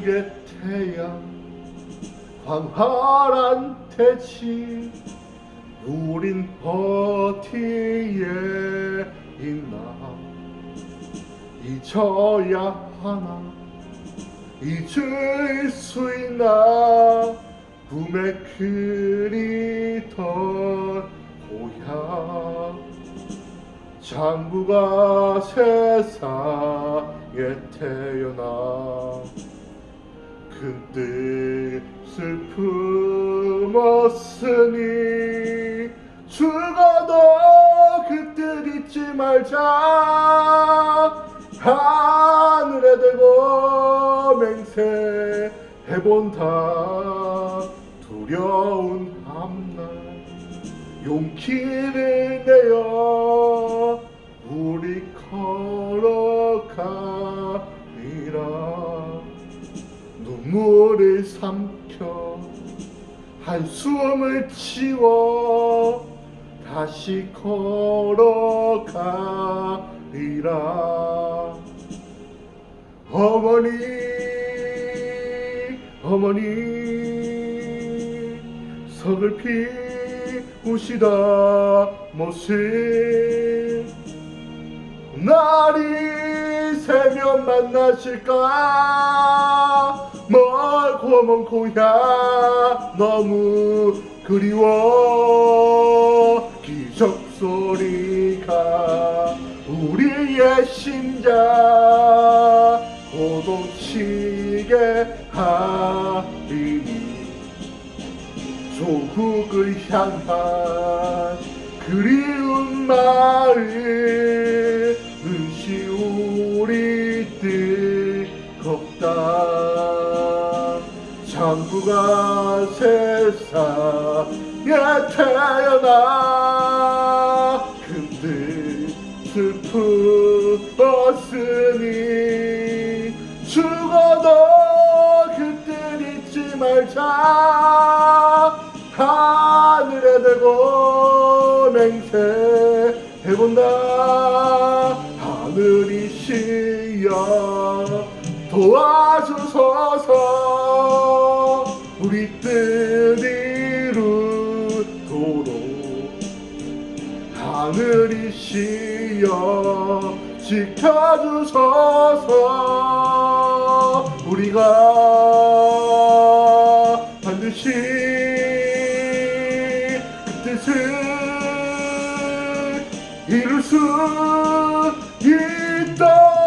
곁에야 광활한 대지 우린 어디에 있나? 잊어야 하나? 잊을 수 있나? 꿈에 그리던 고향 장구가 세상에 태어나 큰뜻 슬픔 없으니 죽어도 그뜻 잊지 말자. 하늘에 대고 맹세해본다. 두려운 밤날 용기를 내어 우리 걸어 삼켜. 한숨을 치워 다시 걸어가리라. 어머니 어머니 서글피 우시다 모습 날이 새면 만나실까? 멀고 먼 고향 너무 그리워. 기적 소리가 우리의 심장 고동치게 하리니. 조국을 향한 그리운 마을 뜨겁다. 장구가 세상에 태어나 근데 슬프었으니 죽어도 그때 잊지 말자. 하늘에 대고 맹세해본다 도와주소서. 우리 뜻 이루도록 하늘이시여 지켜주소서. 우리가 반드시 그 뜻을 이룰 수 있다